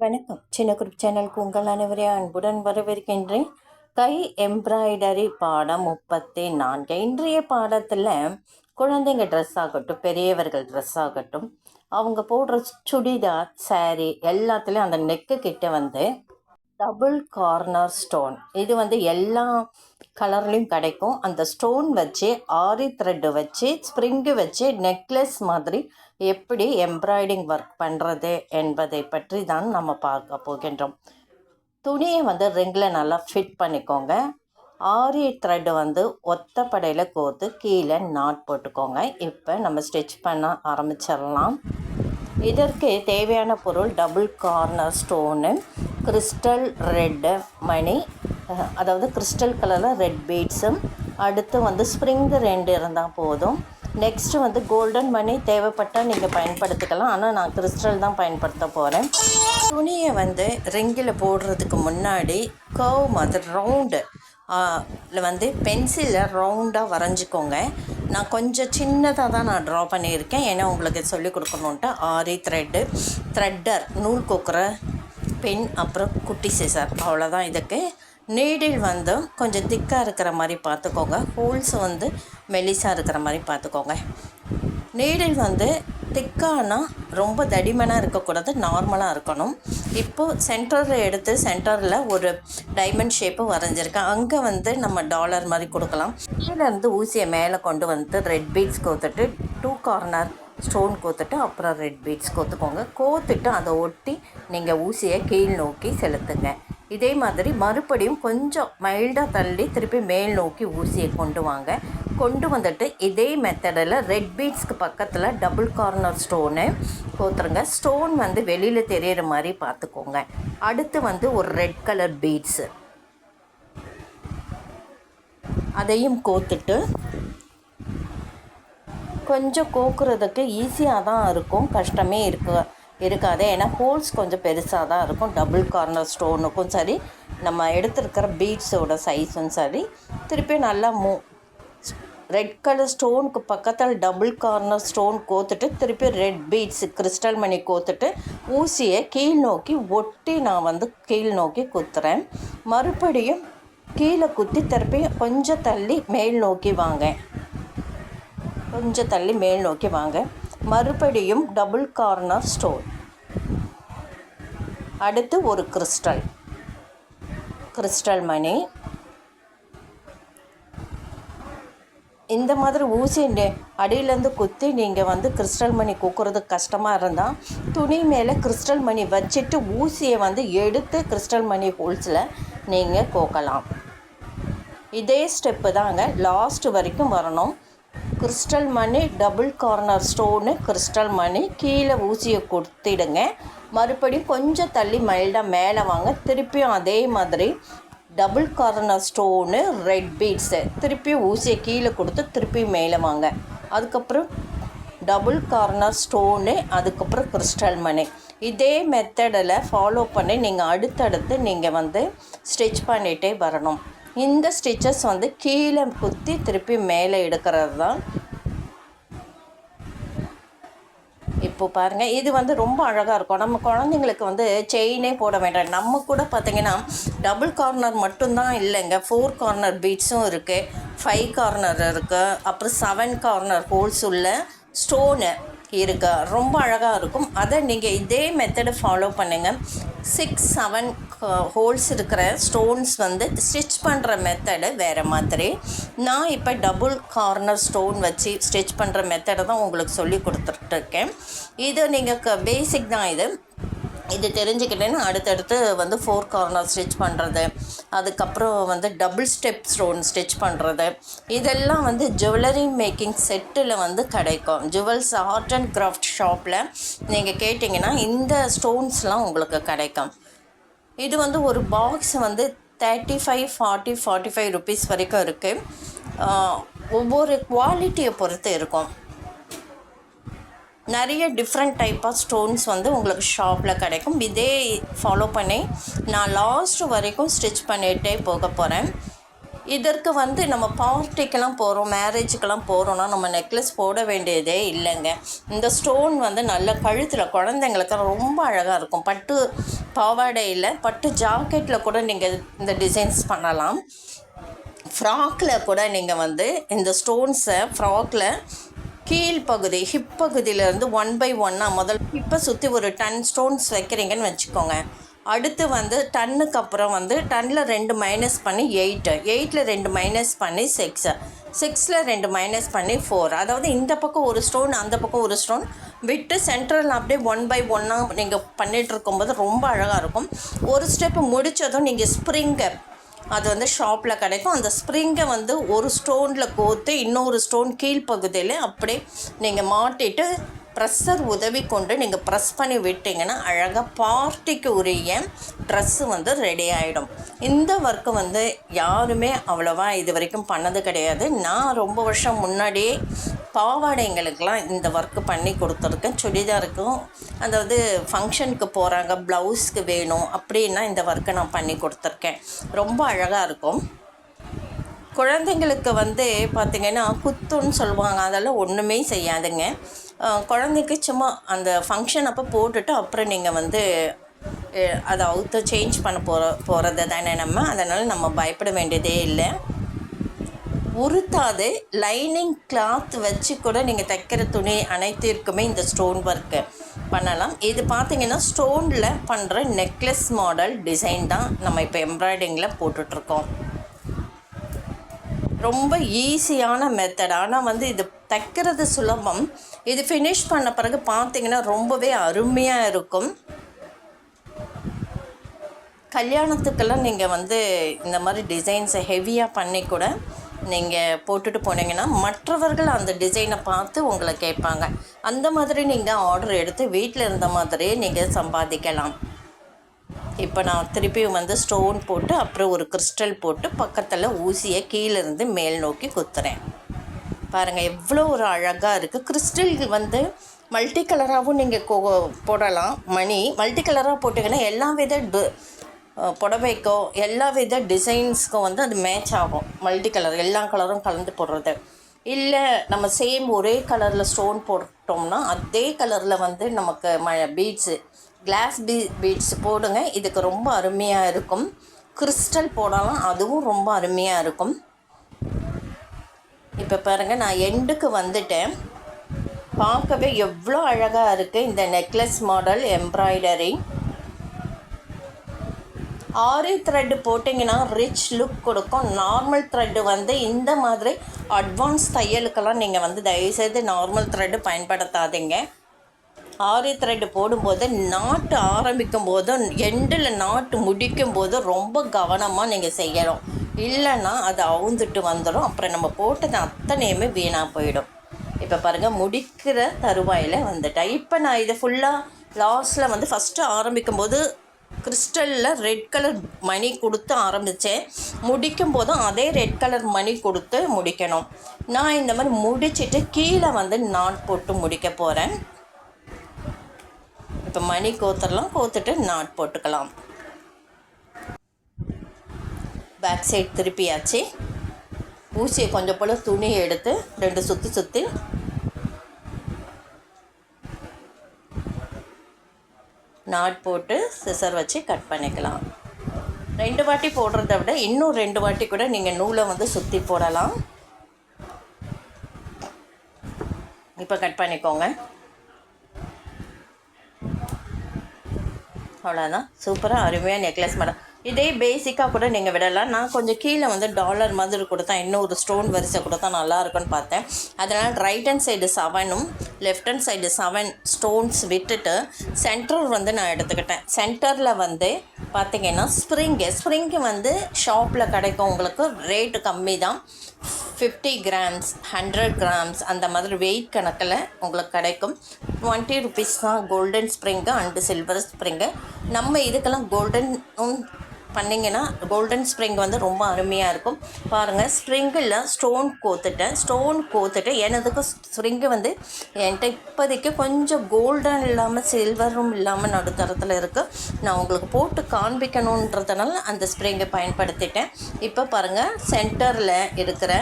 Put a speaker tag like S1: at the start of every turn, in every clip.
S1: வணக்கம். சின்ன குரூப் சேனலுக்கு உங்கள் அனைவரையும் அன்புடன் வரவேற்கின்றேன். கை எம்ப்ராய்டரி பாடம் முப்பத்தி நான்கு. இன்றைய பாடத்தில் குழந்தைங்க ட்ரெஸ் ஆகட்டும் பெரியவர்கள் ட்ரெஸ் ஆகட்டும் அவங்க போடுற சுடிதார் saree எல்லாத்துலேயும் அந்த நெக்கு கிட்ட வந்து டபுள் கார்னர் ஸ்டோன் இது வந்து எல்லா கலர்லேயும் கிடைக்கும். அந்த ஸ்டோன் வச்சு ஆரி த்ரெட்டு வச்சு ஸ்ப்ரிங்கு வச்சு நெக்லஸ் மாதிரி எப்படி எம்ப்ராய்டிங் ஒர்க் பண்ணுறது என்பதை பற்றி தான் நம்ம பார்க்க போகின்றோம். துணியை வந்து ரிங்கில் நல்லா ஃபிட் பண்ணிக்கோங்க. ஆரி த்ரெட் வந்து ஒத்தப்படையில் கோர்த்து கீழே நாட் போட்டுக்கோங்க. இப்போ நம்ம ஸ்டிச் பண்ண ஆரம்பிச்சிடலாம். இதற்கு தேவையான பொருள் double corner stone crystal red மணி அதாவது கிறிஸ்டல் கலரில் ரெட் பீட்ஸும் அடுத்து வந்து ஸ்ப்ரிங் ரெண்டு இருந்தால் போதும். நெக்ஸ்ட்டு வந்து கோல்டன் மணி தேவைப்பட்டால் நீங்கள் பயன்படுத்திக்கலாம். ஆனால் நான் கிறிஸ்டல் தான் பயன்படுத்த போகிறேன் துணியை வந்து ரிங்கில் போடுறதுக்கு முன்னாடி கர்வ் மாதிரி ரவுண்டு வந்து பென்சிலில் ரவுண்டாக வரைஞ்சிக்கோங்க. நான் கொஞ்சம் சின்னதாக தான் நான் ட்ரா பண்ணியிருக்கேன். ஏன்னா உங்களுக்கு சொல்லிக் கொடுக்கணுன்ட்டு ஆரி த்ரெட்டு த்ரெட்டர் நூல் கொக்குற பென் அப்புறம் குட்டி சிசர் அவ்வளோதான் இதுக்கு. நீடில் வந்து கொஞ்சம் திக்காக இருக்கிற மாதிரி பார்த்துக்கோங்க. ஹோல்ஸ் வந்து மெலிசாக இருக்கிற மாதிரி பார்த்துக்கோங்க. நீடில் வந்து திக்கானா ரொம்ப தடிமனாக இருக்கக்கூடாது நார்மலாக இருக்கணும். இப்போது சென்டரில் எடுத்து சென்டரில் ஒரு டைமண்ட் ஷேப்பு வரைஞ்சிருக்கேன். அங்கே வந்து நம்ம டாலர் மாதிரி கொடுக்கலாம். கீழேருந்து ஊசியை மேலே கொண்டு வந்து ரெட் பீட்ஸ் கோத்துட்டு டூ கார்னர் ஸ்டோன் கோத்துட்டு அப்புறம் ரெட் பீட்ஸ் கோத்துக்கோங்க. கோத்துட்டு அதை ஒட்டி நீங்கள் ஊசியை கீழ் நோக்கி செலுத்துங்க. இதே மாதிரி மறுபடியும் கொஞ்சம் மைல்டாக தள்ளி திருப்பி மேல் நோக்கி ஊசியை கொண்டு வாங்க. கொண்டு வந்துட்டு இதே மெத்தடில் ரெட் பீட்ஸ்க்கு பக்கத்தில் டபுள் கார்னர் ஸ்டோனு கோத்துருங்க. ஸ்டோன் வந்து வெளியில் தெரியிற மாதிரி பார்த்துக்கோங்க அடுத்து வந்து ஒரு ரெட் கலர் பீட்ஸு அதையும் கோத்துட்டு கொஞ்சம் கோக்குறதுக்கு ஈஸியாக தான் இருக்கும். கஷ்டமே இருக்குது இருக்காது. ஏன்னா ஹோல்ஸ் கொஞ்சம் பெருசாக தான் இருக்கும். டபுள் கார்னர் ஸ்டோனுக்கும் சரி நம்ம எடுத்துருக்கிற பீட்ஸோட சைஸும் சரி. திருப்பி நல்லா மூ ரெட் கலர் ஸ்டோனுக்கு பக்கத்தில் டபுள் கார்னர் ஸ்டோன் கோத்துட்டு திருப்பி ரெட் பீட்ஸ் கிறிஸ்டல் மணி கோத்துட்டு ஊசியை கீழ் நோக்கி ஒட்டி நான் வந்து கீழ் நோக்கி குத்துறேன். மறுபடியும் கீழே குத்தி திருப்பி கொஞ்சம் தள்ளி மேல் நோக்கி வாங்க. கொஞ்சம் தள்ளி மேல் நோக்கி வாங்க. மறுபடியும் டபுள் கார்னர் ஸ்டோன் அடுத்து ஒரு கிறிஸ்டல் கிறிஸ்டல் மணி இந்த மாதிரி ஊசி நெ- அடியிலேருந்து குத்தி நீங்கள் வந்து கிறிஸ்டல் மணி கூக்குறது கஷ்டமாக இருந்தால் துணி மேலே கிறிஸ்டல் மணி வச்சுட்டு ஊசியை வந்து எடுத்து கிறிஸ்டல் மணி ஹோல்ஸில் நீங்கள் கோக்கலாம். இதே ஸ்டெப்பு தாங்க லாஸ்ட் வரைக்கும் வரணும். கிறிஸ்டல் மணி டபுள் கார்னர் ஸ்டோனு கிறிஸ்டல் மணி கீழே ஊசியை கொடுத்துடுங்க. மறுபடியும் கொஞ்சம் தள்ளி மைல்டாக மேலே வாங்க. திருப்பியும் அதே மாதிரி double corner stone red beads திருப்பியும் ஊசியை கீழே கொடுத்து திருப்பி மேலே வாங்க. அதுக்கப்புறம் டபுள் கார்னர் ஸ்டோனு அதுக்கப்புறம் கிறிஸ்டல் மணி இதே மெத்தடில் ஃபாலோ பண்ணி நீங்கள் அடுத்தடுத்து நீங்கள் வந்து ஸ்டிச் பண்ணிகிட்டே வரணும். இந்த ஸ்டிச்சஸ் வந்து கீழே குத்தி திருப்பி மேலே எடுக்கிறது தான். இப்போ பாருங்கள் இது வந்து ரொம்ப அழகாக இருக்கும். நம்ம குழந்தைங்களுக்கு வந்து செயினே போட வேண்டாம். நம்ம கூட பார்த்திங்கன்னா டபுள் கார்னர் மட்டும்தான் இல்லைங்க. ஃபோர் கார்னர் பீட்ஸும் இருக்குது ஃபைவ் கார்னர் இருக்குது அப்புறம் செவன் கார்னர் ஹோல்ஸ் உள்ள ஸ்டோனு இருக்கு. ரொம்ப அழகாக இருக்கும். அதை நீங்கள் இதே மெத்தடை ஃபாலோ பண்ணுங்கள் சிக்ஸ் செவன் ஹோல்ஸ் இருக்கிற ஸ்டோன்ஸ் வந்து ஸ்டிச் பண்ணுற மெத்தடு வேறு மாதிரி. நான் இப்போ டபுள் கார்னர் ஸ்டோன் வச்சு ஸ்டிச் பண்ணுற மெத்தடை தான் உங்களுக்கு சொல்லி கொடுத்துட்ருக்கேன் இது நீங்கள் க பேசிக் தான் இது. இது தெரிஞ்சுக்கிட்டேன்னு அடுத்தடுத்து வந்து ஃபோர் கார்னர் ஸ்டிச் பண்ணுறது அதுக்கப்புறம் வந்து டபுள் ஸ்டெப் ஸ்டோன் ஸ்டிச் பண்ணுறது இதெல்லாம் வந்து ஜுவல்லரி மேக்கிங் செட்டில் வந்து கிடைக்கும். ஜுவல்ஸ் ஆர்ட் அண்ட் கிராஃப்ட் ஷாப்பில் நீங்கள் கேட்டிங்கன்னா இந்த ஸ்டோன்ஸ்லாம் உங்களுக்கு கிடைக்கும். இது வந்து ஒரு பாக்ஸ் வந்து thirty five forty forty five rupees வரைக்கும் இருக்குது ஒவ்வொரு குவாலிட்டியை பொறுத்து இருக்கும். நிறைய டிஃப்ரெண்ட் டைப் ஆஃப் ஸ்டோன்ஸ் வந்து உங்களுக்கு ஷாப்பில் கிடைக்கும். இதே ஃபாலோ பண்ணி நான் லாஸ்ட் வரைக்கும் ஸ்டிச் பண்ணிகிட்டே போக போகிறேன் இதற்கு வந்து நம்ம பார்ட்டிக்கெல்லாம் போகிறோம் மேரேஜுக்கெல்லாம் போகிறோன்னா நம்ம நெக்லஸ் போட வேண்டியதே இல்லைங்க. இந்த ஸ்டோன் வந்து நல்ல கழுத்தில் குழந்தைங்களுக்கு ரொம்ப அழகாக இருக்கும். பட்டு பாவாடையில் பட்டு ஜாக்கெட்டில் கூட நீங்கள் இந்த டிசைன்ஸ் பண்ணலாம். ஃப்ராக்கில் கூட நீங்கள் வந்து இந்த ஸ்டோன்ஸை ஃப்ராக்கில் கீழ்ப்பகுதி ஹிப் பகுதியிலேருந்து ஒன் பை ஒன்னாக முதல் ஹிப்பை சுற்றி ஒரு டன் ஸ்டோன்ஸ் வைக்கிறீங்கன்னு வச்சுக்கோங்க. அடுத்து வந்து டன்னுக்கு அப்புறம் வந்து டன்னில் ரெண்டு மைனஸ் பண்ணி எயிட்டு எயிட்டில் ரெண்டு மைனஸ் பண்ணி சிக்ஸு சிக்ஸில் ரெண்டு மைனஸ் பண்ணி ஃபோர் அதாவது இந்த பக்கம் ஒரு ஸ்டோன் அந்த பக்கம் ஒரு ஸ்டோன் விட்டு சென்ட்ரல் அப்படியே ஒன் பை ஒன்னாக நீங்கள் பண்ணிகிட்டு இருக்கும்போது ரொம்ப அழகாக இருக்கும். ஒரு ஸ்டெப்பு முடித்ததும் நீங்கள் ஸ்ப்ரிங்கை அது வந்து ஷாப்பில் கிடைக்கும். அந்த ஸ்ப்ரிங்கை வந்து ஒரு ஸ்டோனில் கோர்த்து இன்னொரு ஸ்டோன் கீழ்ப்பகுதியில் அப்படியே நீங்கள் மாட்டிட்டு ப்ரெஸ்ஸர் உதவி கொண்டு நீங்கள் ப்ரெஸ் பண்ணி விட்டிங்கன்னா அழகாக பார்ட்டிக்கு உரிய ட்ரெஸ்ஸு வந்து ரெடி ஆகிடும் இந்த ஒர்க்கு வந்து யாருமே அவ்வளோவா இது வரைக்கும் பண்ணது கிடையாது. நான் ரொம்ப வருஷம் முன்னாடியே பாவாடைங்களுக்கெலாம் இந்த ஒர்க்கு பண்ணி கொடுத்துருக்கேன். சுடிதாருக்கும் அதாவது ஃபங்க்ஷனுக்கு போகிறாங்க ப்ளவுஸ்க்கு வேணும் அப்படின்னா இந்த ஒர்க்கை நான் பண்ணி கொடுத்துருக்கேன். ரொம்ப அழகாக இருக்கும். குழந்தைங்களுக்கு வந்து பார்த்திங்கன்னா குத்துன்னு சொல்லுவாங்க. அதெல்லாம் ஒன்றுமே செய்யாதுங்க. குழந்தைக்கு சும்மா அந்த ஃபங்க்ஷன் அப்போ போட்டுட்டு அப்புறம் நீங்கள் வந்து அதை அவுத்து சேஞ்ச் பண்ண போகிற போகிறது தானே நம்ம. அதனால் நம்ம பயப்பட வேண்டியதே இல்லை. உறுத்தாது லைனிங் கிளாத் வச்சு கூட நீங்கள் தைக்கிற துணி அனைத்திற்குமே இந்த ஸ்டோன் ஒர்க்கு பண்ணலாம். இது பார்த்திங்கன்னா ஸ்டோனில் பண்ணுற நெக்லஸ் மாடல் டிசைன் தான் நம்ம இப்போ எம்ப்ராய்டிங்கில் போட்டுட்ருக்கோம். ரொம்ப ஈஸியான மெத்தட் ஆனால் வந்து இது தைக்கிறது சுலபம். இது ஃபினிஷ் பண்ண பிறகு பார்த்திங்கன்னா ரொம்பவே அருமையாக இருக்கும். கல்யாணத்துக்கெல்லாம் நீங்கள் வந்து இந்த மாதிரி டிசைன்ஸை ஹெவியாக பண்ணி கூட நீங்கள் போட்டுட்டு போனீங்கன்னா மற்றவர்கள் அந்த டிசைனை பார்த்து உங்களை கேட்பாங்க. அந்த மாதிரி நீங்கள் ஆர்டர் எடுத்து வீட்டில் இருந்த மாதிரியே நீங்கள் சம்பாதிக்கலாம். இப்போ நான் திருப்பியும் வந்து ஸ்டோன் போட்டு அப்புறம் ஒரு கிறிஸ்டல் போட்டு பக்கத்தில் ஊசியை கீழேருந்து மேல் நோக்கி குத்துறேன். பாருங்கள் எவ்வளோ ஒரு அழகாக இருக்குது கிறிஸ்டல் வந்து மல்டி கலராகவும் நீங்கள் போடலாம். மணி மல்டி கலராக போட்டிங்கன்னா எல்லா வித டு புடவைக்கோ எல்லா வித டிசைன்ஸ்க்கும் வந்து அது மேட்ச் ஆகும். மல்டி கலர் எல்லா கலரும் கலந்து போடுறது. இல்லை நம்ம சேம் ஒரே கலரில் ஸ்டோன் போட்டோம்னா அதே கலரில் வந்து நமக்கு ம பீட்ஸு கிளாஸ் பீ பீட்ஸ் போடுங்க. இதுக்கு ரொம்ப அருமையாக இருக்கும். கிறிஸ்டல் போடலாம் அதுவும் ரொம்ப அருமையாக இருக்கும். இப்போ பாருங்கள் நான் எண்டுக்கு வந்துட்டேன். பார்க்கவே எவ்வளோ அழகாக இருக்குது இந்த நெக்லஸ் மாடல் எம்ப்ராய்டரி ஆரி த்ரெட்டு போட்டிங்கன்னா ரிச் லுக் கொடுக்கும். நார்மல் த்ரெட்டு வந்து இந்த மாதிரி அட்வான்ஸ் தையலுக்கெல்லாம் நீங்கள் வந்து தயவுசெய்து நார்மல் த்ரெட்டு பயன்படுத்தாதீங்க. ஆரி த்ரெட்டு போடும்போது நாட்டு ஆரம்பிக்கும் போதும் எண்டில் நாட்டு முடிக்கும் போதும் ரொம்ப கவனமாக நீங்கள் செய்யணும். இல்லைன்னா அது அவுந்துட்டு வந்துடும் அப்புறம் நம்ம போட்டது அத்தனையுமே வீணாக போயிடும். இப்போ பாருங்கள் முடிக்கிற தருவாயில் வந்துட்டேன் இப்போ நான் இதை ஃபுல்லாக லாஸ்ட்டில் வந்து ஃபஸ்ட்டு ஆரம்பிக்கும் போது கிறிஸ்டலில் ரெட் கலர் மணி கொடுத்து ஆரம்பித்தேன் முடிக்கும் போதும் அதே ரெட் கலர் மணி கொடுத்து முடிக்கணும். நான் இந்த மாதிரி முடிச்சுட்டு கீழே வந்து நாட் போட்டு முடிக்க போகிறேன் இப்போ மணி கோத்துடலாம் கோத்துட்டு நாட் போட்டுக்கலாம். பேக் சைட் திருப்பியாச்சு. ஊசியை கொஞ்சம் போல் துணி எடுத்து ரெண்டு சுற்றி சுற்றி நாட் போட்டு சிசர் வச்சு கட் பண்ணிக்கலாம். ரெண்டு வாட்டி போடுறத விட இன்னும் ரெண்டு வாட்டி கூட நீங்கள் நூலை வந்து சுற்றி போடலாம். இப்போ கட் பண்ணிக்கோங்க. அவ்வளோதான் சூப்பராக அருமையாக நெக்லஸ் மேடம். இதே பேசிக்காக கூட நீங்கள் விடலாம். நான் கொஞ்சம் கீழே வந்து டாலர் மாதிரி கொடுத்தா இன்னும் ஒரு ஸ்டோன் வரிசை கொடுத்தா நல்லா இருக்குன்னு பார்த்தேன். அதனால் right hand side செவனும் left hand side seven stones விட்டுட்டு சென்டர் வந்து நான் எடுத்துக்கிட்டேன். சென்டரில் வந்து பார்த்தீங்கன்னா ஸ்ப்ரிங்கு ஸ்ப்ரிங்கு வந்து ஷாப்பில் கிடைக்கும். உங்களுக்கு ரேட்டு கம்மி தான் ஃபிஃப்டி கிராம்ஸ் ஹண்ட்ரட் கிராம்ஸ் அந்த மாதிரி வெயிட் கணக்கில் உங்களுக்கு கிடைக்கும். டுவெண்ட்டி ருபீஸ் தான் golden spring and silver spring நம்ம இதுக்கெல்லாம் கோல்டனும் பண்ணிங்கன்னா கோல்டன் ஸ்ப்ரிங் வந்து ரொம்ப அருமையாக இருக்கும். பாருங்கள் ஸ்ப்ரிங்கில் ஸ்டோன் கோத்துட்டேன் ஸ்டோன் கோத்துட்டு எனதுக்கு ஸ்ப்ரிங்கு வந்து என்கிட்ட இப்போதைக்கு கொஞ்சம் கோல்டன் இல்லாமல் சில்வரும் இல்லாமல் நடுத்தரத்தில் இருக்குது நான் உங்களுக்கு போட்டு காண்பிக்கணுன்றதுனால அந்த ஸ்ப்ரிங்கை பயன்படுத்திட்டேன். இப்போ பாருங்கள் சென்டரில் இருக்கிற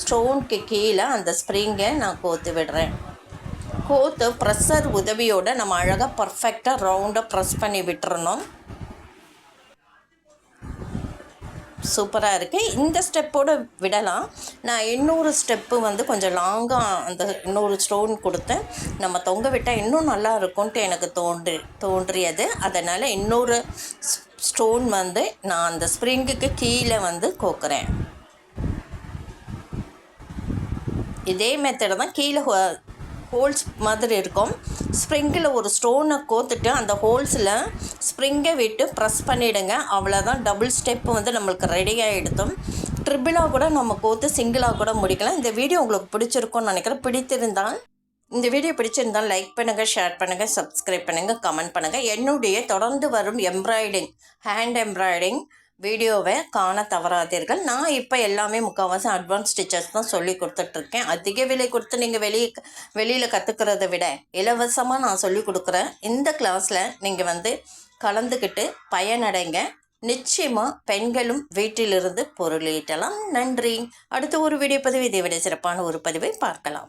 S1: ஸ்டோனுக்கு கீழே அந்த ஸ்ப்ரிங்கை நான் கோத்து விடுறேன். கோத்து ப்ரெஷர் உதவியோட நம்ம அழகாக பர்ஃபெக்டாக ரவுண்டாக ப்ரெஸ் பண்ணி விட்டுறணும். சூப்பராக இருக்குது இந்த ஸ்டெப்போடு விடலாம். நான் இன்னொரு ஸ்டெப்பு வந்து கொஞ்சம் லாங்காக அந்த இன்னொரு ஸ்டோன் கொடுத்தேன். நம்ம தொங்க விட்டால் இன்னும் நல்லா இருக்கும்ன்ட்டு எனக்கு தோன்றி தோன்றியது. அதனால் இன்னொரு ஸ்டோன் வந்து நான் அந்த ஸ்ப்ரிங்குக்கு கீழே வந்து கோக்குறேன். இதே மெத்தடை தான் கீழே ஹோல்ஸ் மாதிரி இருக்கும். ஸ்ப்ரிங்கில் ஒரு ஸ்டோனை கோத்துட்டு அந்த ஹோல்ஸில் ஸ்ப்ரிங்கை விட்டு ப்ரெஸ் பண்ணிவிடுங்க அவ்வளோதான் டபுள் ஸ்டெப்பு வந்து நம்மளுக்கு ரெடி ஆகிடுத்தும் ட்ரிபிளாக கூட நம்ம கோத்து சிங்கிளாக கூட முடிக்கலாம். இந்த வீடியோ உங்களுக்கு பிடிச்சிருக்கும்னு நினைக்கிறேன். பிடித்திருந்தால் இந்த வீடியோ பிடிச்சிருந்தால் லைக் பண்ணுங்கள் ஷேர் பண்ணுங்கள் சப்ஸ்கிரைப் பண்ணுங்கள் கமெண்ட் பண்ணுங்கள் என்னுடைய தொடர்ந்து வரும் எம்ப்ராய்டிங் ஹேண்ட் எம்ப்ராய்டிங் வீடியோவை காண தவறாதீர்கள். நான் இப்போ எல்லாமே முக்கால்வாசி அட்வான்ஸ் ஸ்டிச்சஸ் தான் சொல்லி கொடுத்துட்ருக்கேன். அதிக விலை கொடுத்து நீங்கள் வெளியே வெளியில் கற்றுக்கிறத விட இலவசமாக நான் சொல்லி கொடுக்குறேன் இந்த கிளாஸில் நீங்கள் வந்து கலந்துக்கிட்டு பயனடைங்க. நிச்சயமாக பெண்களும் வீட்டிலிருந்து பொருளீட்டலாம். நன்றி. அடுத்த ஒரு வீடியோ பதிவு. இதை விட சிறப்பான ஒரு பதிவை பார்க்கலாம்.